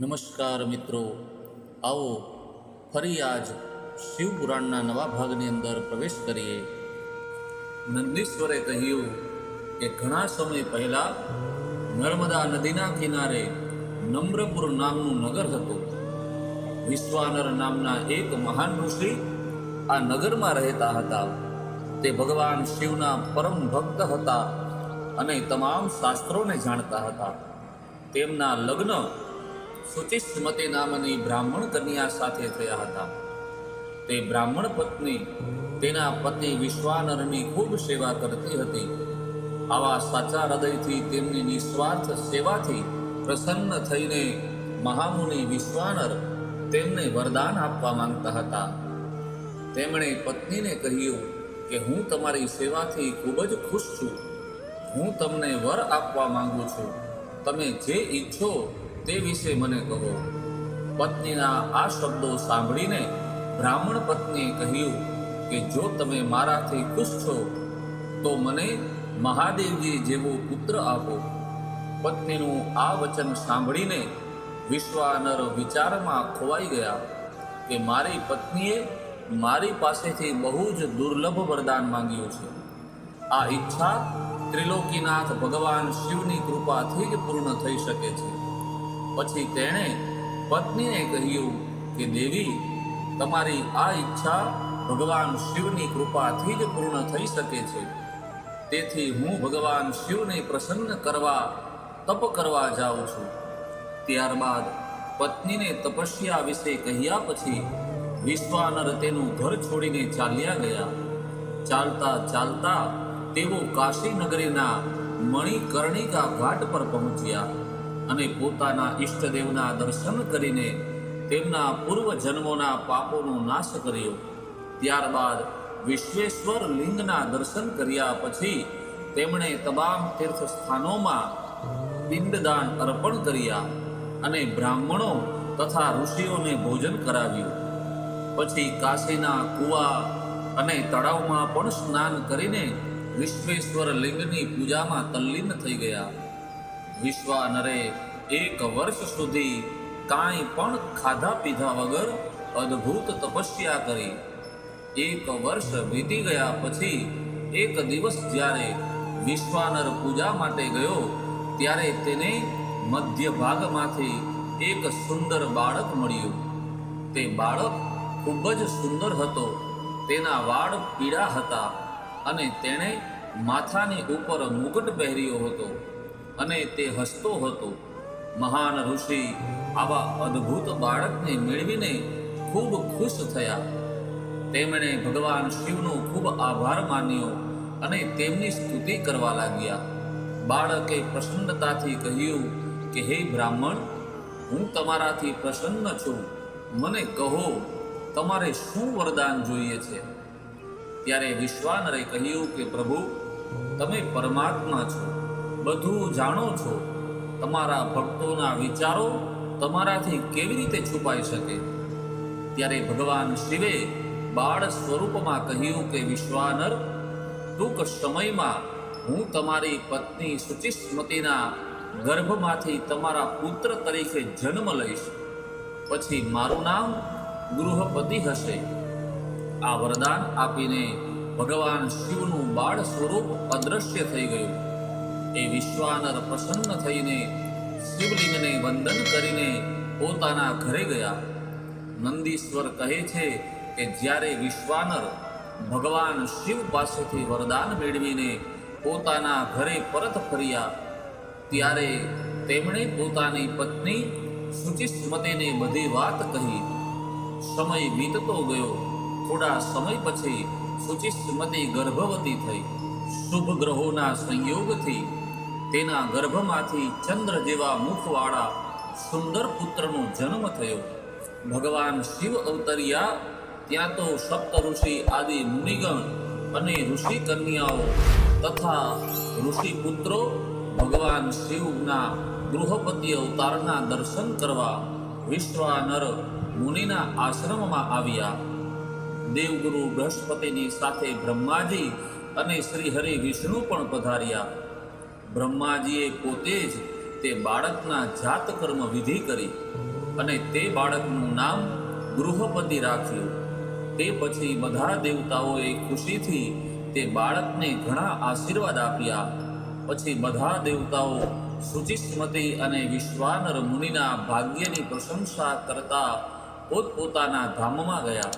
નમસ્કાર મિત્રો. આવો ફરી આજ શિવપુરાણના નવા ભાગની અંદર પ્રવેશ કરીએ. નંદીશ્વરે કહ્યું કે ઘણા સમય પહેલા નર્મદા નદીના કિનારે નમ્રપુર નામનું નગર હતું. વિશ્વાનર નામના એક મહાન ઋષિ આ નગરમાં રહેતા હતા. તે ભગવાન શિવના પરમ ભક્ત હતા અને તમામ શાસ્ત્રોને જાણતા હતા. તેમના લગ્ન સુચિસ્મતી નામની બ્રાહ્મણ કન્યા સાથે થયા હતા. તે બ્રાહ્મણ પત્ની તેના પતિ વિશ્વાનરની ખૂબ સેવા કરતી હતી. આવા સાચા હૃદયથી તેમની નિસ્વાર્થ સેવાથી પ્રસન્ન થઈને મહામુનિ વિશ્વાનર તેમને વરદાન આપવા માંગતા હતા. તેમણે પત્નીને કહ્યું કે હું તમારી સેવાથી ખૂબ જ ખુશ છું. હું તમને વર આપવા માંગુ છું. તમે જે ઈચ્છો તે વિશે મને કહો. પત્નીના આ શબ્દો સાંભળીને બ્રાહ્મણ પત્નીએ કહ્યું કે જો તમે મારાથી ખુશ છો, તો મને મહાદેવજી જેવો પુત્ર આપો. પત્નીનું આ વચન સાંભળીને વિશ્વાનર વિચારમાં ખોવાઈ ગયા કે મારી પત્નીએ મારી પાસેથી બહુ જ દુર્લભ વરદાન માંગ્યું છે. આ ઈચ્છા ત્રિલોકીનાથ ભગવાન શિવની કૃપાથી જ પૂર્ણ થઈ શકે છે. પછી તેણે પત્નીને કહ્યું કે, દેવી, તમારી આ ઈચ્છા ભગવાન શિવની કૃપાથી જ પૂર્ણ થઈ શકે છે. તેથી હું ભગવાન શિવને પ્રસન્ન કરવા, તપ કરવા જાઉં છું. ત્યારબાદ પત્નીને તપસ્યા વિશે કહ્યા પછી વિશ્વાનર તેનું ઘર છોડીને ચાલ્યા ગયા. ચાલતા ચાલતા તેઓ કાશી નગરીના મણિકર્ણિકા ઘાટ પર પહોંચ્યા. અને પોતાના ઈષ્ટદેવના દર્શન કરીને તેમના પૂર્વ જન્મોના પાપોનો નાશ કર્યો. ત્યારબાદ વિશ્વેશ્વર લિંગના દર્શન કર્યા પછી તેમણે તમામ તીર્થ સ્થાનોમાં પિંડદાન અર્પણ કર્યા અને બ્રાહ્મણો તથા ઋષિઓને ભોજન કરાવ્યું. પછી કાશીના કુવા અને તળાવમાં પણ સ્નાન કરીને વિશ્વેશ્વર લિંગની પૂજામાં તલ્લીન થઈ ગયા. વિશ્વાનરે એક વર્ષ સુધી કાંઈ પણ ખાધા પીધા વગર અદ્ભુત તપસ્યા કરી. એક વર્ષ વીતી ગયા પછી એક દિવસ જ્યારે વિશ્વાનર પૂજા માટે ગયો, ત્યારે તેને મધ્ય ભાગમાંથી એક સુંદર બાળક મળ્યું. તે બાળક ખૂબ જ સુંદર હતો. તેના વાળ પીળા હતા અને તેણે માથાની ઉપર મુકટ પહેર્યો હતો. અને તે હસતો હતો. મહાન ઋષિ આવા અદ્ભુત બાળકને મેળવીને ખૂબ ખુશ થયા. તેમણે ભગવાન શિવનો ખૂબ આભાર માન્યો અને તેમની સ્તુતિ કરવા લાગ્યા. બાળકે પ્રસન્નતાથી કહ્યું કે, હે બ્રાહ્મણ, હું તમારાથી પ્રસન્ન છું. મને કહો, તમારે શું વરદાન જોઈએ છે? ત્યારે વિશ્વાનરે કહ્યું કે, પ્રભુ, તમે પરમાત્મા છો. બધું જાણો છો. તમારા ભક્તોના વિચારો તમારાથી કેવી રીતે છુપાઈ શકે? ત્યારે ભગવાન શિવે બાળ સ્વરૂપમાં કહ્યું કે, વિશ્વાનર, ટૂંક સમયમાં હું તમારી પત્ની સુચિસ્મતિના ગર્ભમાંથી તમારા પુત્ર તરીકે જન્મ લઈશ. પછી મારું નામ ગૃહપતિ હશે. આ વરદાન આપીને ભગવાન શિવનું બાળ સ્વરૂપ અદૃશ્ય થઈ ગયું. એ વિશ્વાનર પ્રસન્ન થઈને શિવલિંગને વંદન કરીને પોતાના ઘરે ગયા. નંદીશ્વર કહે છે કે જ્યારે વિશ્વાનર ભગવાન શિવ પાસેથી વરદાન મેળવીને પોતાના ઘરે પરત ફર્યા, ત્યારે તેમણે પોતાની પત્ની સુચિસ્મતીને બધી વાત કહી. સમય વીતતો ગયો. થોડા સમય પછી સુચિસ્મતી ગર્ભવતી થઈ. શુભ ગ્રહોના સંયોગથી તેના ગર્ભમાંથી ચંદ્ર જેવા મુખવાળા સુંદર પુત્રનો જન્મ થયો. ભગવાન શિવ અવતર્યા, ત્યાં તો સપ્ત ઋષિ આદિ મુનિગણ અને ઋષિ કન્યાઓ તથા ઋષિ પુત્રો ભગવાન શિવના ગૃહપતિ અવતારના દર્શન કરવા વિશ્વાનર મુનિના આશ્રમમાં આવ્યા. દેવગુરુ બૃહસ્પતિની સાથે બ્રહ્માજી અને શ્રી હરિ વિષ્ણુ પણ પધાર્યા. બ્રહ્માજીએ પોતે જ તે બાળકના જાતકર્મ વિધિ કરી અને તે બાળકનું નામ ગૃહપતિ રાખ્યું. તે પછી બધા દેવતાઓએ ખુશીથી તે બાળકને ઘણા આશીર્વાદ આપ્યા. પછી બધા દેવતાઓ શુચિસ્મતી અને વિશ્વાનર મુનિના ભાગ્યની પ્રશંસા કરતા પોતપોતાના ધામમાં ગયા.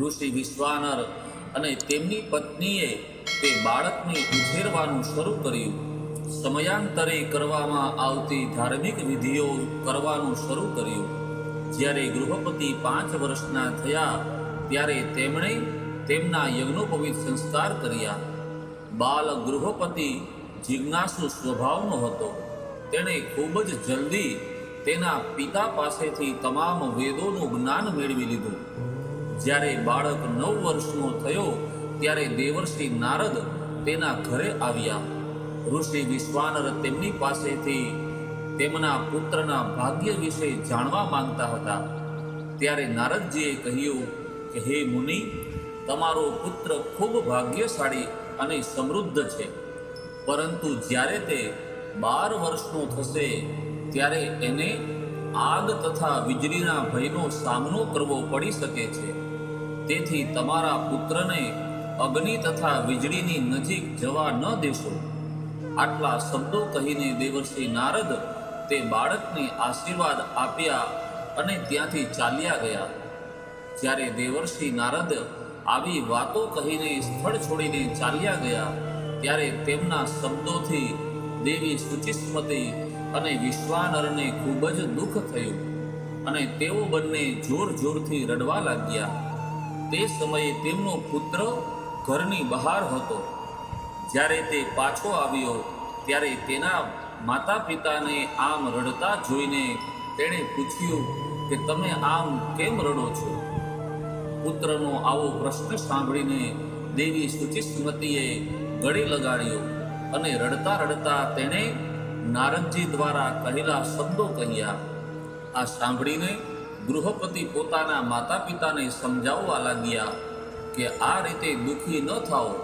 ઋષિ વિશ્વાનર અને તેમની પત્નીએ તે બાળકને ઉછેરવાનું શરૂ કર્યું. સમયાંતરે કરવામાં આવતી ધાર્મિક વિધિઓ કરવાનું શરૂ કર્યું. જ્યારે ગૃહપતિ પાંચ વર્ષના થયા, ત્યારે તેમણે તેમના યજ્ઞોપવિત સંસ્કાર કર્યા. બાલ ગૃહપતિ જિજ્ઞાસુ સ્વભાવનો હતો. તેણે ખૂબ જ જલ્દી તેના પિતા પાસેથી તમામ વેદોનું જ્ઞાન મેળવી લીધું. જ્યારે બાળક નવ વર્ષનો થયો ત્યારે દેવર્ષિ નારદ તેના ઘરે આવ્યા. ઋષિ વિશ્વાનર તેમની પાસેથી તેમના પુત્રના ભાગ્ય વિશે જાણવા માંગતા હતા. ત્યારે નારદજીએ કહ્યું કે, હે મુનિ, તમારો પુત્ર ખૂબ ભાગ્યશાળી અને સમૃદ્ધ છે. પરંતુ જ્યારે તે બાર વર્ષનો થશે, ત્યારે એને આગ તથા વીજળીના ભયનો સામનો કરવો પડી શકે છે. તેથી તમારા પુત્રને અગ્નિ તથા વીજળીની નજીક જવા ન દેશો. આટલા શબ્દો કહીને દેવર્ષિ નારદ તે બાળકને આશીર્વાદ આપ્યા અને ત્યાંથી ચાલ્યા ગયા. જ્યારે દેવર્ષિ નારદ આવી વાતો કહીને સ્થળ છોડીને ચાલ્યા ગયા, ત્યારે તેમના શબ્દોથી દેવી સુચિસ્મતી અને વિશ્વાનરને ખૂબ જ દુઃખ થયું અને તેઓ બંને જોર જોરથી રડવા લાગ્યા. તે સમયે તેમનો પુત્ર ઘરની બહાર હતો. જ્યારે તે પાછો આવ્યો, ત્યારે તેના માતા પિતાને આમ રડતા જોઈને તેણે પૂછ્યું કે, તમે આમ કેમ રડો છો? પુત્રનો આવો પ્રશ્ન સાંભળીને દેવી સુચિસ્મતીએ ગળે લગાડ્યો અને રડતા રડતા તેણે નારદજી દ્વારા કહેલા શબ્દો કહ્યા. આ સાંભળીને ગૃહપતિ પોતાના માતા પિતાને સમજાવવા લાગ્યા. કે આ રીતે દુઃખી ન થાઓ.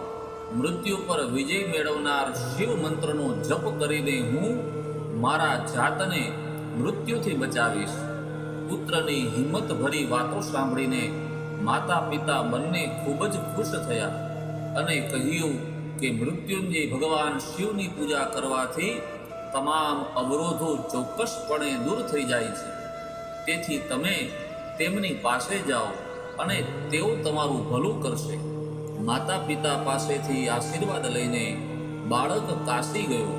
મૃત્યુ પર વિજય મેળવનાર શિવ મંત્રનો જપ કરીને હું મારા જાતને મૃત્યુથી બચાવીશ. પુત્રની હિંમત ભરી વાતો સાંભળીને માતા પિતા બંને ખૂબ જ ખુશ થયા અને કહ્યું કે મૃત્યુંજય ભગવાન શિવની પૂજા કરવાથી તમામ અવરોધો ચોક્કસપણે દૂર થઈ જાય છે. તેથી તમે તેમની પાસે જાઓ. અને તેઓ તમારું ભલું કરશે. માતા પિતા પાસેથી આશીર્વાદ લઈને બાળક કાશી ગયો.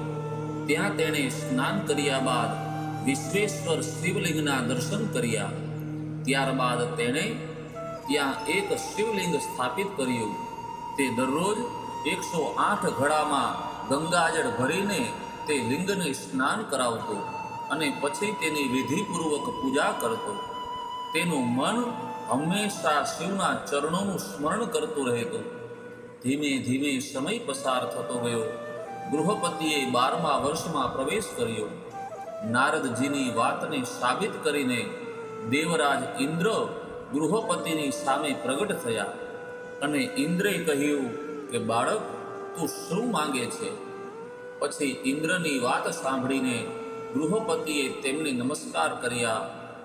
ત્યાં તેણે સ્નાન કર્યા બાદ વિશ્વેશ્વર શિવલિંગના દર્શન કર્યા. ત્યારબાદ તેણે ત્યાં એક શિવલિંગ સ્થાપિત કર્યું. તે દરરોજ એકસો આઠ ઘડામાં ગંગાજળ ભરીને તે લિંગને સ્નાન કરાવતો અને પછી તેની વિધિપૂર્વક પૂજા કરતો. તેનું મન હંમેશા શિવના ચરણોનું સ્મરણ કરતો રહેતું. ધીમે ધીમે સમય પસાર થતો ગયો. ગૃહપતિએ બારમા વર્ષમાં પ્રવેશ કર્યો. નારદજીની વાતને સાબિત કરીને દેવરાજ ઇન્દ્ર ગૃહપતિની સામે પ્રગટ થયા અને ઇન્દ્રે કહ્યું કે, બાળક, તું શું માંગે છે? પછી ઇન્દ્રની વાત સાંભળીને ગૃહપતિએ તેમને નમસ્કાર કર્યા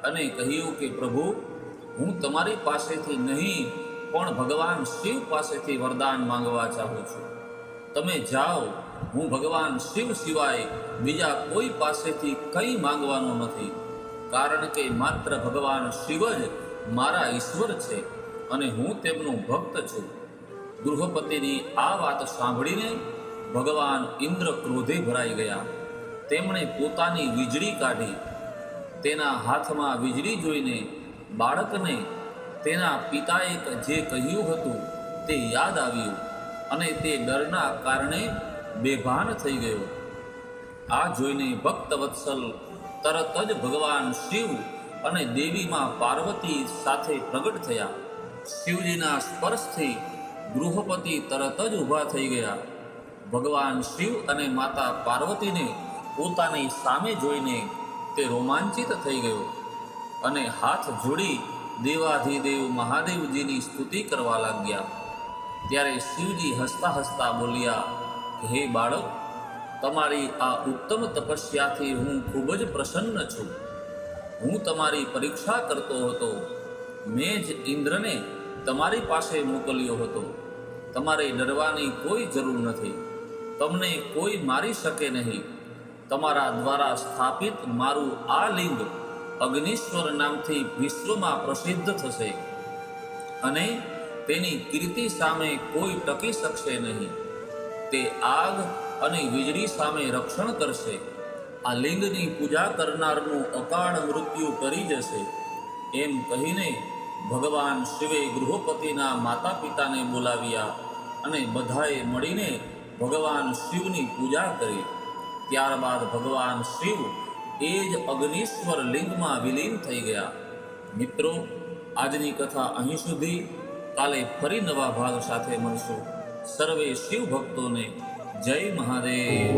અને કહ્યું કે, પ્રભુ હું તમારી પાસેથી નહીં, પણ ભગવાન શિવ પાસેથી વરદાન માંગવા ચાહું છું. તમે જાઓ, હું ભગવાન શિવ સિવાય બીજા કોઈ પાસેથી કંઈ માંગવાનો નથી, કારણ કે માત્ર ભગવાન શિવ જ મારા ઈશ્વર છે અને હું તેમનો ભક્ત છું. ગૃહપતિની આ વાત સાંભળીને ભગવાન ઇન્દ્ર ક્રોધે ભરાઈ ગયા. તેમણે પોતાની વીજળી કાઢી, તેના હાથમાં વીજળી જોઈને બાળકને તેના પિતાએ જે કહ્યું હતું તે યાદ આવ્યું અને તે ડરના કારણે બેભાન થઈ ગયો. આ જોઈને ભક્ત વત્સલ તરત જ ભગવાન શિવ અને દેવીમાં પાર્વતી સાથે પ્રગટ થયા. શિવજીના સ્પર્શથી ગૃહપતિ તરત જ ઊભા થઈ ગયા. ભગવાન શિવ અને માતા પાર્વતીને પોતાની સામે જોઈને તે રોમાંચિત થઈ ગયો. અને હાથ જોડી દેવાધિદેવ મહાદેવજીની સ્તુતિ કરવા લાગ્યા. ત્યારે શિવજી હસતા હસતા બોલ્યા, હે બાળક, તમારી આ ઉત્તમ તપસ્યાથી હું ખૂબ જ પ્રસન્ન છું. હું તમારી પરીક્ષા કરતો હતો. મેં જ ઇન્દ્રને તમારી પાસે મોકલ્યો હતો. તમારે ડરવાની કોઈ જરૂર નથી. તમને કોઈ મારી શકે નહીં. તમારા દ્વારા સ્થાપિત મારું આ લિંગ અગ્નિશ્વર નામથી વિશ્વમાં પ્રસિદ્ધ થશે અને તેની કીર્તિ સામે કોઈ ટકી શકશે નહીં. તે આગ અને વીજળી સામે રક્ષણ કરશે. આ લિંગની પૂજા કરનારનું અકાળ મૃત્યુ કરી જશે. એમ કહીને ભગવાન શિવે ગૃહપતિના માતા પિતાને બોલાવ્યા અને બધાએ મળીને ભગવાન શિવની પૂજા કરી. ત્યારબાદ ભગવાન શિવ એ જ અગ્નિશ્વર લિંગમાં વિલીન થઈ ગયા. મિત્રો, આજની કથા અહીં સુધી. કાલે ફરી નવા ભાગ સાથે મળશું. સર્વે શિવ ભક્તોને જય મહાદેવ.